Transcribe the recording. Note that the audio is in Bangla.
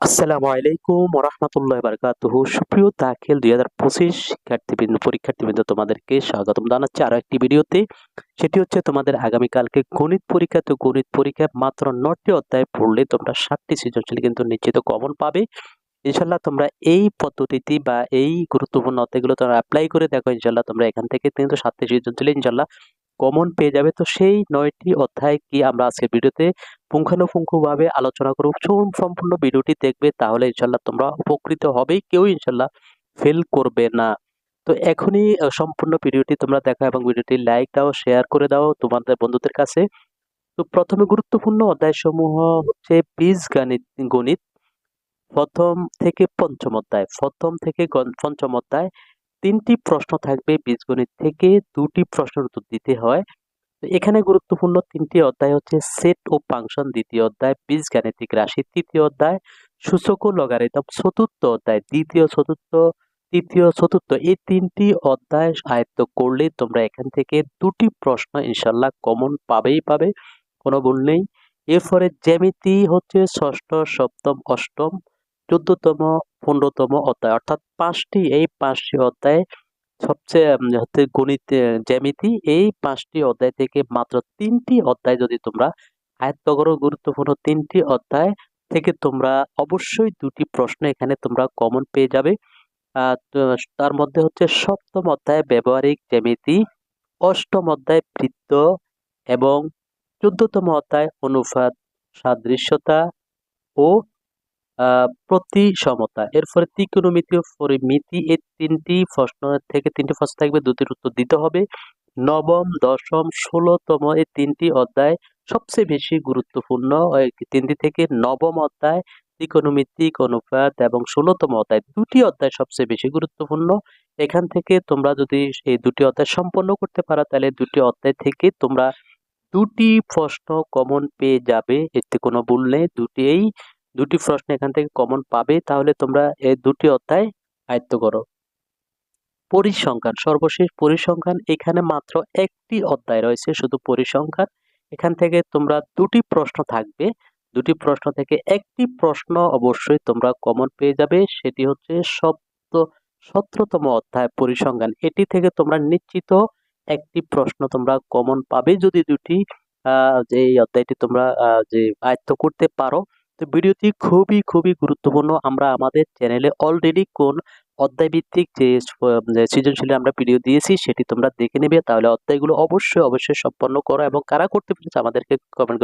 আসসালামু আলাইকুম রহমতুল্লাহ বারকাতুহু। সুপ্রিয় দাখিল দুই হাজার পঁচিশ শিক্ষার্থীবৃন্দ, পরীক্ষার্থীবৃন্দ, তোমাদেরকে স্বাগতম জানাচ্ছি আরও একটি ভিডিওতে। সেটি হচ্ছে তোমাদের আগামীকালকে গণিত পরীক্ষা। তো গণিত পরীক্ষা মাত্র নটি অধ্যায় পড়লে তোমরা ষাটটি সৃজনশীল কিন্তু নিশ্চিত কমন পাবে। ইনশাল্লাহ তোমরা এই পদ্ধতিতে বা এই গুরুত্বপূর্ণ অধ্যায়গুলো তোমরা অ্যাপ্লাই করে দেখো। ইনশাল্লাহ তোমরা এখান থেকে কিন্তু সাতটি সৃজনশীল ইনশাল্লাহ কমন পেয়ে যাবে। তো সেই নয়টি অধ্যায় কি আমরা আজকের ভিডিওতে পুঙ্খানুপুঙ্খভাবে আলোচনা করব। সম্পূর্ণ ভিডিওটি দেখবে, তাহলে ইনশাল্লাহ তোমরা উপকৃত হবে কেউ ইনশাল্লাহ ফেল করবে না। তো এখনই সম্পূর্ণ ভিডিওটি তোমরা দেখো এবং ভিডিওটি লাইক দাও শেয়ার করে দাও তোমাদের বন্ধুদের কাছে। তো প্রথমে গুরুত্বপূর্ণ অধ্যায় সমূহ হচ্ছে বীজ গণিত গণিত, প্রথম থেকে পঞ্চম অধ্যায়। প্রথম থেকে পঞ্চম অধ্যায় তিনটি প্রশ্ন থাকবে বীজগণিত থেকে, দুটি প্রশ্নের উত্তর দিতে হয়। এখানে গুরুত্বপূর্ণ তিনটি অধ্যায় হচ্ছে সেট ও ফাংশন দ্বিতীয় অধ্যায়, বীজগাণিতিক রাশি তৃতীয় অধ্যায়, সূচক ও লগারিদম চতুর্থ অধ্যায়, দ্বিতীয় চতুর্থ, তৃতীয় চতুর্থ। এই তিনটি অধ্যায় আয়ত্ত করলে তোমরা এখান থেকে দুটি প্রশ্ন ইনশাল্লাহ কমন পাবেই পাবে, কোনো ভুল নেই। এরপরে জ্যামিতি হচ্ছে ষষ্ঠ, সপ্তম, অষ্টম, চোদ্দতম পনেরোতম অধ্যায়। অর্থাৎ পাঁচটি, এই পাঁচটি অধ্যায় সবচেয়ে হচ্ছে গণিত জ্যামিতি, এই পাঁচটি অধ্যায় থেকে মাত্র তিনটি অধ্যায় যদি তোমরা আয়ত্ত করো গুরুত্বপূর্ণ তিনটি অধ্যায় থেকে তোমরা অবশ্যই দুটি প্রশ্ন এখানে তোমরা কমন পেয়ে যাবে। তার মধ্যে হচ্ছে সপ্তম অধ্যায় ব্যবহারিক জ্যামিতি, অষ্টম অধ্যায় বৃত্ত এবং চোদ্দতম অধ্যায় অনুপাত সাদৃশ্যতা ও প্রতি সমতা এরপরে ত্রিকোণমিতি পরিমিতি এই তিনটি প্রশ্ন থেকে তিনটি প্রশ্ন থাকবে, দুটির উত্তর দিতে হবে। নবম, দশম, ষোলোতম এই তিনটি অধ্যায় সবচেয়ে বেশি গুরুত্বপূর্ণ। তিনটি থেকে নবম অধ্যায়, ত্রিকোণমিতিক অনুপাত এবং ষোলোতম অধ্যায় দুটি অধ্যায় সবচেয়ে বেশি গুরুত্বপূর্ণ। এখান থেকে তোমরা যদি এই দুটি অধ্যায় সম্পন্ন করতে পারো, তাহলে দুটি অধ্যায় থেকে তোমরা দুটি প্রশ্ন কমন পেয়ে যাবে। এতে কোনো ভুল নেই। দুটি এই দুটি প্রশ্ন এখান থেকে কমন পাবে, তাহলে তোমরা এই দুটি অধ্যায় আয়ত্ত করো। পরিসংখ্যান, সর্বশেষ পরিসংখ্যান এখানে মাত্র একটি অধ্যায় রয়েছে, শুধু পরিসংখ্যান। এখান থেকে তোমরা দুটি প্রশ্ন থাকবে, দুটি প্রশ্ন থেকে একটি প্রশ্ন অবশ্যই তোমরা কমন পেয়ে যাবে, সেটি হচ্ছে সপ্ত, সতেরোতম অধ্যায় পরিসংখ্যান। এটি থেকে তোমরা নিশ্চিত একটি প্রশ্ন তোমরা কমন পাবে, যদি দুটি, আহ, যে অধ্যায়টি তোমরা যে আয়ত্ত করতে পারো তো ভিডিওটি খুবই খুবই গুরুত্বপূর্ণ। আমরা আমাদের চ্যানেলে অলরেডি কোন অধ্যায়ভিত্তিক যে সৃজনশীল আমরা ভিডিও দিয়েছি, সেটি তোমরা দেখে নেবে। তাহলে অধ্যায়গুলো অবশ্যই অবশ্যই সম্পন্ন করো এবং কারা করতে পেরেছে আমাদেরকে কমেন্ট